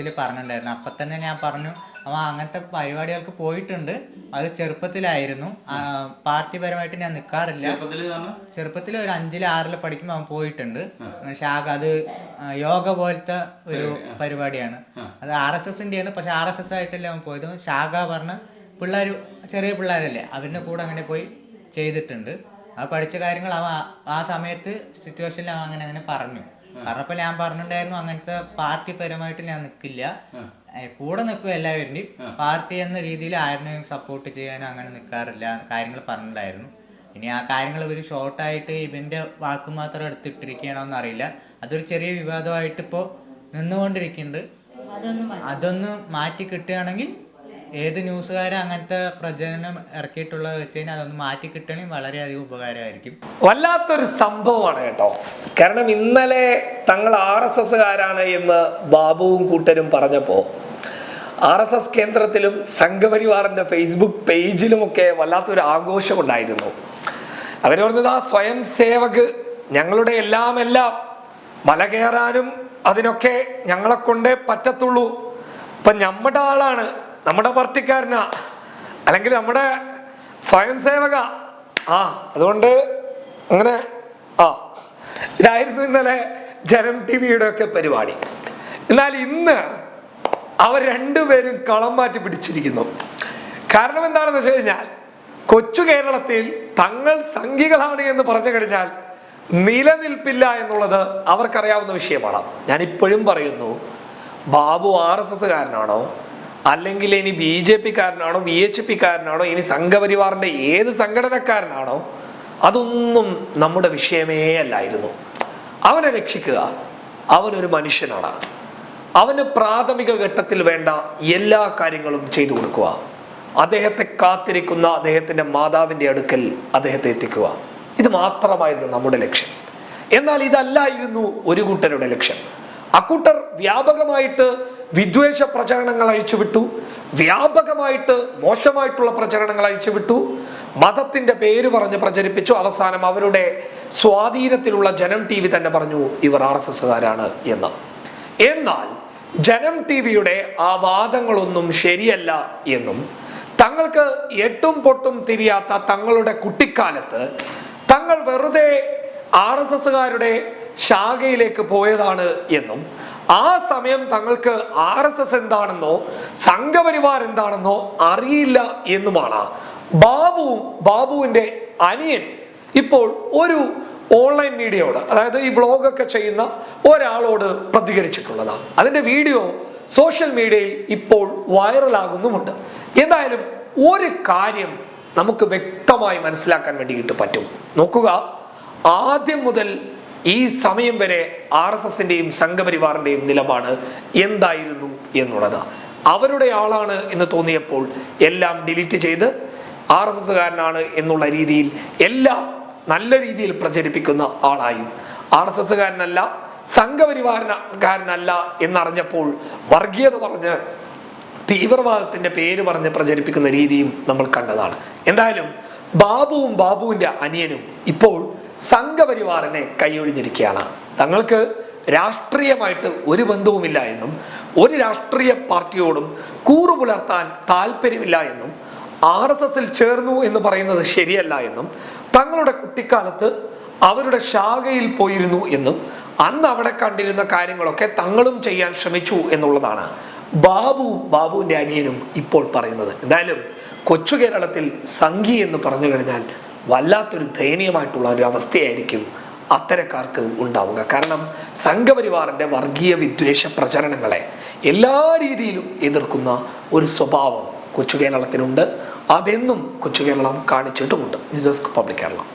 ന്യൂസിൽ പറഞ്ഞിട്ടുണ്ടായിരുന്നു. അപ്പം തന്നെ ഞാൻ പറഞ്ഞു അവൻ അങ്ങനത്തെ പരിപാടികൾക്ക് പോയിട്ടുണ്ട്. അത് ചെറുപ്പത്തിലായിരുന്നു. പാർട്ടി പാർട്ടിപരമായിട്ട് ഞാൻ നിൽക്കാറില്ല? ചെറുപ്പത്തിൽ ഒരു അഞ്ചിൽ ആറിൽ പഠിക്കുമ്പോൾ അവൻ പോയിട്ടുണ്ട്. ശാഖ അത് യോഗ പോലത്തെ ഒരു പരിപാടിയാണ്. അത് ആർ എസ് എസിന്റെയാണ്. പക്ഷെ ആർ എസ് എസ് ആയിട്ടല്ല അവൻ പോയത്. ശാഖ പറഞ്ഞ പിള്ളേർ ചെറിയ പിള്ളേരല്ലേ അവരുടെ കൂടെ അങ്ങനെ പോയി ചെയ്തിട്ടുണ്ട്. ആ പഠിച്ച കാര്യങ്ങൾ അവ ആ- ആ സമയത്ത് സിറ്റുവേഷനിൽ അവൻ അങ്ങനെ അങ്ങനെ പറഞ്ഞു. പറഞ്ഞപ്പോൾ ഞാൻ പറഞ്ഞിട്ടുണ്ടായിരുന്നു അങ്ങനത്തെ പാർട്ടി പരമായിട്ട് ഞാൻ നിൽക്കില്ല കൂടെ നിൽക്കും എല്ലാവരുടെയും. പാർട്ടി എന്ന രീതിയിൽ ആരിനെയും സപ്പോർട്ട് ചെയ്യാനോ അങ്ങനെ നിൽക്കാറില്ല കാര്യങ്ങൾ പറഞ്ഞിട്ടുണ്ടായിരുന്നു. ഇനി ആ കാര്യങ്ങൾ ഒരു ഷോർട്ടായിട്ട് ഇവന്റെ വാക്ക് മാത്രം എടുത്തിട്ടിരിക്കണോ അറിയില്ല. അതൊരു ചെറിയ വിവാദമായിട്ട് ഇപ്പോ നിന്നുകൊണ്ടിരിക്കുന്നുണ്ട്. അതൊന്ന് മാറ്റി കിട്ടുകയാണെങ്കിൽ ഏത് ന്യൂസുകാരും അങ്ങനത്തെ പ്രചരണം ഇറക്കിയിട്ടുള്ളത് വെച്ച് കഴിഞ്ഞാൽ അതൊന്ന് മാറ്റി കിട്ടണമെങ്കിൽ വളരെയധികം ഉപകാരമായിരിക്കും. വല്ലാത്തൊരു സംഭവമാണ് കേട്ടോ. കാരണം ഇന്നലെ തങ്ങൾ ആർ എസ് എസ്സുകാരാണ് എന്ന് ബാബുവും കൂട്ടരും പറഞ്ഞപ്പോൾ ആർ എസ് എസ് കേന്ദ്രത്തിലും സംഘപരിവാറിന്റെ ഫേസ്ബുക്ക് പേജിലുമൊക്കെ വല്ലാത്തൊരു ആഘോഷമുണ്ടായിരുന്നു. അവർ പറഞ്ഞത് ആ സ്വയം സേവക് ഞങ്ങളുടെ എല്ലാം എല്ലാം മല കയറാനും അതിനൊക്കെ ഞങ്ങളെ കൊണ്ടേ പറ്റത്തുള്ളൂ. ഇപ്പൊ നമ്മുടെ ആളാണ്. നമ്മുടെ പാർട്ടിക്കാരനാ. അല്ലെങ്കിൽ നമ്മുടെ സ്വയം സേവക. ആ അതുകൊണ്ട് അങ്ങനെ ആ. ഇതായിരുന്നു ഇന്നലെ ജനം ടി വിയുടെ ഒക്കെ പരിപാടി. എന്നാൽ ഇന്ന് അവർ രണ്ടുപേരും കളം മാറ്റി പിടിച്ചിരിക്കുന്നു. കാരണം എന്താണെന്ന് വെച്ച് കഴിഞ്ഞാൽ കൊച്ചു കേരളത്തിൽ തങ്ങൾ സംഘികളാണ് എന്ന് പറഞ്ഞു കഴിഞ്ഞാൽ നിലനിൽപ്പില്ല എന്നുള്ളത് അവർക്കറിയാവുന്ന വിഷയമാണ്. ഞാൻ ഇപ്പോഴും പറയുന്നു ബാബു ആർ എസ് എസ്സുകാരനാണോ? അല്ലെങ്കിൽ ഇനി ബി ജെ പിക്കാരനാണോ ബി എച്ച് പിക്കാരനാണോ ഇനി സംഘപരിവാറിന്റെ ഏത് സംഘടനക്കാരനാണോ അതൊന്നും നമ്മുടെ വിഷയമേ അല്ലായിരുന്നു. അവനെ രക്ഷിക്കുക. അവനൊരു മനുഷ്യനാണ്. അവന് പ്രാഥമിക ഘട്ടത്തിൽ വേണ്ട എല്ലാ കാര്യങ്ങളും ചെയ്തു കൊടുക്കുക. അദ്ദേഹത്തെ കാത്തിരിക്കുന്ന അദ്ദേഹത്തിന്റെ മാതാവിന്റെ അടുക്കൽ അദ്ദേഹത്തെ എത്തിക്കുക. ഇത് മാത്രമായിരുന്നു നമ്മുടെ ലക്ഷ്യം. എന്നാൽ ഇതല്ലായിരുന്നു ഒരു കൂട്ടരുടെ ലക്ഷ്യം. അക്കൂട്ടർ വ്യാപകമായിട്ട് വിദ്വേഷ പ്രചരണങ്ങൾ അഴിച്ചുവിട്ടു. വ്യാപകമായിട്ട് മോശമായിട്ടുള്ള പ്രചരണങ്ങൾ അഴിച്ചുവിട്ടു. മതത്തിന്റെ പേര് പറഞ്ഞ് പ്രചരിപ്പിച്ചു. അവസാനം അവരുടെ സ്വാധീനത്തിലുള്ള ജനം ടി വി തന്നെ പറഞ്ഞു ഇവർ ആർ എസ് എസ്സുകാരാണ് എന്ന്. എന്നാൽ ജനം ടി വിയുടെ ആ വാദങ്ങളൊന്നും ശരിയല്ല എന്നും തങ്ങൾക്ക് എട്ടും പൊട്ടും തിരിയാത്ത തങ്ങളുടെ കുട്ടിക്കാലത്ത് തങ്ങൾ വെറുതെ ആർ എസ് എസ്സുകാരുടെ ശാഖയിലേക്ക് പോയതാണ് എന്നും ആ സമയം തങ്ങൾക്ക് ആർ എസ് എസ് എന്താണെന്നോ സംഘപരിവാർ എന്താണെന്നോ അറിയില്ല എന്നുമാണ്. ബാബുവും ബാബുവിന്റെ അനിയൻ ഇപ്പോൾ ഒരു ഓൺലൈൻ മീഡിയയോട് അതായത് ഈ ബ്ലോഗൊക്കെ ചെയ്യുന്ന ഒരാളോട് പ്രതികരിച്ചിട്ടുള്ളതാണ് അതിന്റെ വീഡിയോ സോഷ്യൽ മീഡിയയിൽ ഇപ്പോൾ വൈറലാകുന്നുമുണ്ട്. എന്തായാലും ഒരു കാര്യം നമുക്ക് വ്യക്തമായി മനസ്സിലാക്കാൻ വേണ്ടിയിട്ട് പറ്റും. നോക്കുക ആദ്യം മുതൽ ഈ സമയം വരെ ആർ എസ് എസിന്റെയും സംഘപരിവാറിന്റെയും നിലപാട് എന്തായിരുന്നു എന്നുള്ളത്. അവരുടെ ആളാണ് എന്ന് തോന്നിയപ്പോൾ എല്ലാം ഡിലീറ്റ് ചെയ്ത് ആർ എസ് എസ്സുകാരനാണ് എന്നുള്ള രീതിയിൽ എല്ലാം നല്ല രീതിയിൽ പ്രചരിപ്പിക്കുന്ന ആളായും ആർ എസ് എസ്സുകാരനല്ല സംഘപരിവാരക്കാരനല്ല എന്നറിഞ്ഞപ്പോൾ വർഗീയത പറഞ്ഞ് തീവ്രവാദത്തിന്റെ പേര് പറഞ്ഞ് പ്രചരിപ്പിക്കുന്ന രീതിയും നമ്മൾ കണ്ടതാണ്. എന്തായാലും ബാബുവും ബാബുവിന്റെ അനിയനും ഇപ്പോൾ സംഘപരിവാറിനെ കൈയൊഴിഞ്ഞിരിക്കുകയാണ്. തങ്ങൾക്ക് രാഷ്ട്രീയമായിട്ട് ഒരു ബന്ധവുമില്ല എന്നും ഒരു രാഷ്ട്രീയ പാർട്ടിയോടും കൂറു പുലർത്താൻ താല്പര്യമില്ല എന്നും ആർ എസ് എസിൽ ചേർന്നു എന്ന് പറയുന്നത് ശരിയല്ല എന്നും തങ്ങളുടെ കുട്ടിക്കാലത്ത് അവരുടെ ശാഖയിൽ പോയിരുന്നു എന്നും അന്ന് അവിടെ കണ്ടിരുന്ന കാര്യങ്ങളൊക്കെ തങ്ങളും ചെയ്യാൻ ശ്രമിച്ചു എന്നുള്ളതാണ് ബാബു ബാബുവിന്റെ അനിയനും ഇപ്പോൾ പറയുന്നത്. എന്തായാലും കൊച്ചു കേരളത്തിൽ സംഘി എന്ന് പറഞ്ഞു കഴിഞ്ഞാൽ വല്ലാത്തൊരു ദയനീയമായിട്ടുള്ള ഒരു അവസ്ഥയായിരിക്കും അത്തരക്കാർക്ക് ഉണ്ടാവുക. കാരണം സംഘപരിവാറിന്റെ വർഗീയ വിദ്വേഷ പ്രചരണങ്ങളെ എല്ലാ രീതിയിലും എതിർക്കുന്ന ഒരു സ്വഭാവം കൊച്ചു കേരളത്തിനുണ്ട്. അതെന്നും കൊച്ചു Keralam കാണിച്ചിട്ടുമുണ്ട്. News desk public Keralam.